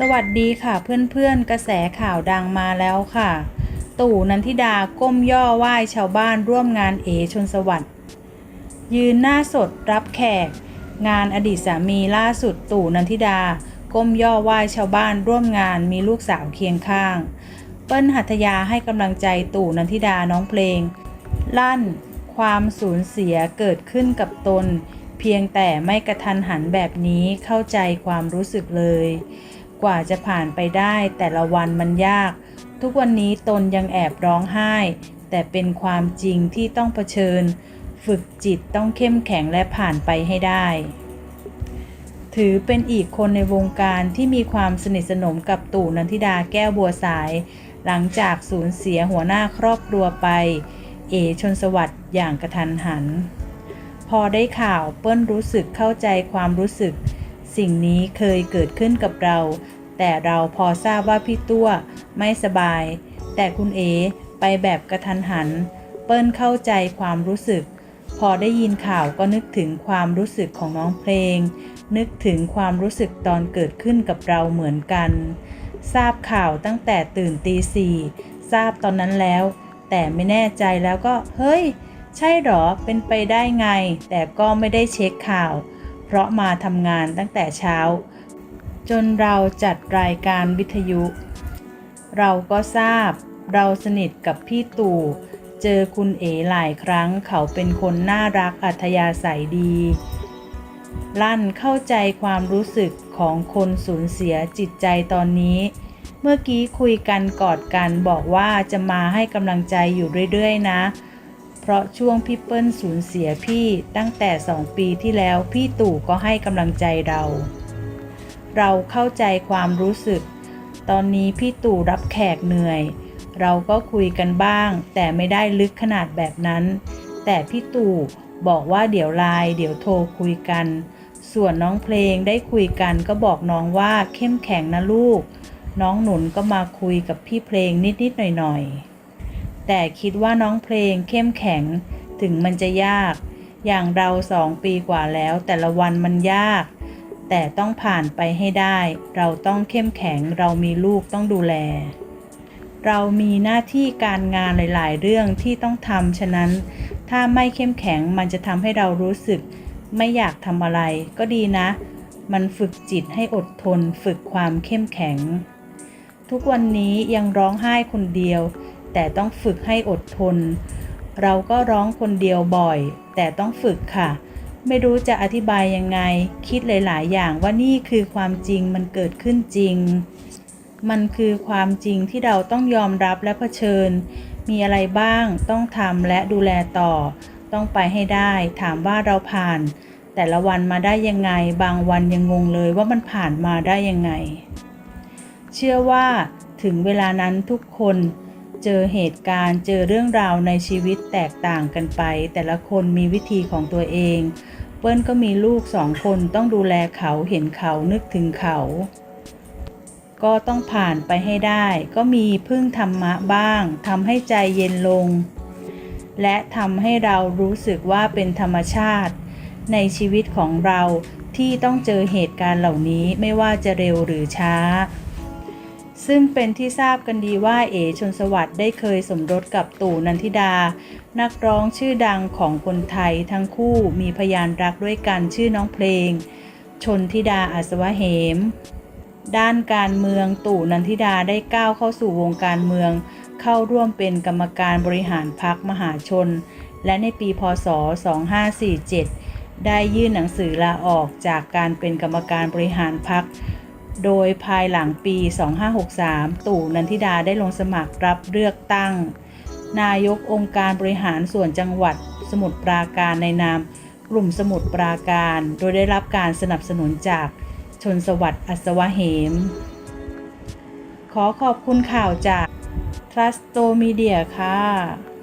สวัสดีค่ะเพื่อนๆ กระแสข่าวดังมาแล้วค่ะ ตู่นันทิดาก้มย่อไหว้ชาวบ้านร่วมงานเอชนสวัสดิ์ยืนหน้าสดรับแขก งานอดีตสามีล่าสุดตู่นันทิดา ก้มย่อไหว้ชาวบ้านร่วมงานมีลูกสาวเคียงข้าง เปิ้ลหัตถยาให้กำลังใจตู่นันทิดาน้องเพลง ลั่น ความสูญเสียเกิดขึ้นกับตน เพียงแต่ไม่กระทันหันแบบนี้เข้าใจความรู้สึกเลย กว่าจะผ่านไปได้แต่ละวันมันยาก ทุกวันนี้ตนยังแอบร้องไห้ แต่เป็นความจริงที่ต้องเผชิญ ฝึกจิตต้องเข้มแข็งและผ่านไปให้ได้ ถือเป็นอีกคนในวงการที่มีความสนิทสนมกับตู่นันทิดาแก้วบัวสาย หลังจากสูญเสียหัวหน้าครอบครัวไป เอชนสวัสดิ์อย่างกระทันหัน พอได้ข่าวเปิ้ลรู้สึกเข้าใจความรู้สึกสิ่งนี้เคยเกิดขึ้นกับเรา แต่เราพอทราบว่าพี่ตัวไม่สบาย แต่คุณเอไปแบบกระทันหัน เปิ้ลเข้าใจความรู้สึก พอได้ยินข่าวก็นึกถึงความรู้สึกของน้องเพลง นึกถึงความรู้สึกตอนเกิดขึ้นกับเราเหมือนกัน ทราบข่าวตั้งแต่ตื่นตีสี่ทราบตอนนั้นแล้ว แต่ไม่แน่ใจแล้วก็ เฮ้ย ใช่หรอเป็นไปได้ไง แต่ก็ไม่ได้เช็คข่าว เพราะมาทำงานตั้งแต่เช้า จนเราจัดรายการวิทยุ เราก็ทราบเราสนิทกับพี่ตู่ เจอคุณเอ๋หลายครั้งเขาเป็นคนน่ารักอัธยาศัยดี ลั่นเข้าใจความรู้สึกของคนสูญเสียจิตใจตอนนี้ เมื่อกี้คุยกันกอดกันบอกว่าจะมาให้กำลังใจอยู่เรื่อยๆนะ เพราะช่วงพี่เปิ้ลสูญเสียพี่ตั้งแต่สองปีที่แล้วพี่ตู่ก็ให้กำลังใจเรา เราเข้าใจความรู้สึก ตอนนี้พี่ตู่รับแขกเหนื่อย เราก็คุยกันบ้าง แต่ไม่ได้ลึกขนาดแบบนั้น แต่พี่ตู่บอกว่าเดี๋ยวไลน์เดี๋ยวโทรคุยกัน ส่วนน้องเพลงได้คุยกันก็บอกน้องว่าเข้มแข็งนะลูก น้องหนุนก็มาคุยกับพี่เพลงนิดๆหน่อยๆ แต่คิดว่าน้องเพลงเข้มแข็งถึงมันจะยาก อย่างเราสองปีกว่าแล้วแต่ละวันมันยาก แต่ต้องผ่านไปให้ได้ เราต้องเข้มแข็ง เรามีลูกต้องดูแล เรามีหน้าที่การงานหลาย ๆ เรื่องที่ต้องทำ ฉะนั้น ถ้าไม่เข้มแข็งมันจะทำให้เรารู้สึก ไม่อยากทำอะไร ก็ดีนะ มันฝึกจิตให้อดทน ฝึกความเข้มแข็ง ทุกวันนี้ยังร้องไห้คนเดียว แต่ต้องฝึกให้อดทน เราก็ร้องคนเดียวบ่อย แต่ต้องฝึกค่ะ ไม่รู้จะอธิบายยังไง คิดหลาย ๆ อย่างว่านี่คือความจริงมันเกิดขึ้นจริง มันคือความจริงที่เราต้องยอมรับและเผชิญ มีอะไรบ้างต้องทำและดูแลต่อ ต้องไปให้ได้ถามว่าเราผ่าน แต่ละวันมาได้ยังไง บางวันยังงงเลยว่ามันผ่านมาได้ยังไง เชื่อว่าถึงเวลานั้นทุกคน เจอเหตุการณ์เจอเรื่องราวในชีวิตแตกต่างกันไป แต่ละคนมีวิธีของตัวเอง เปิ้ลก็มีลูกสองคนต้องดูแลเขาเห็นเขานึกถึงเขา ก็ต้องผ่านไปให้ได้ ก็มีพึ่งธรรมะบ้างทำให้ใจเย็นลง และทำให้เรารู้สึกว่าเป็นธรรมชาติ ในชีวิตของเราที่ต้องเจอเหตุการณ์เหล่านี้ไม่ว่าจะเร็วหรือช้า ซึ่งเป็นที่ทราบกันดีว่าเอชนสวัสดิ์ได้เคยสมรสกับตู่นันทิดา นักร้องชื่อดังของคนไทยทั้งคู่มีพยานรักด้วยกันชื่อน้องเพลง ชนทิดาอัศวะเหม ด้านการเมืองตู่นันทิดาได้ก้าวเข้าสู่วงการเมือง เข้าร่วมเป็นกรรมการบริหารพักมหาชน และในปีพศ 2547 ได้ยื่นหนังสือลาออกจากการเป็นกรรมการบริหารพัก โดยภายหลังปี 2563 ตู่นันทิดาได้ลงสมัครรับเลือกตั้ง นายกองค์การบริหารส่วนจังหวัด สมุทรปราการในนาม กลุ่มสมุทรปราการ โดยได้รับการสนับสนุนจากชนสวัสดิ์อัศวะเหม ขอขอบคุณข่าวจาก Trust Media ค่ะ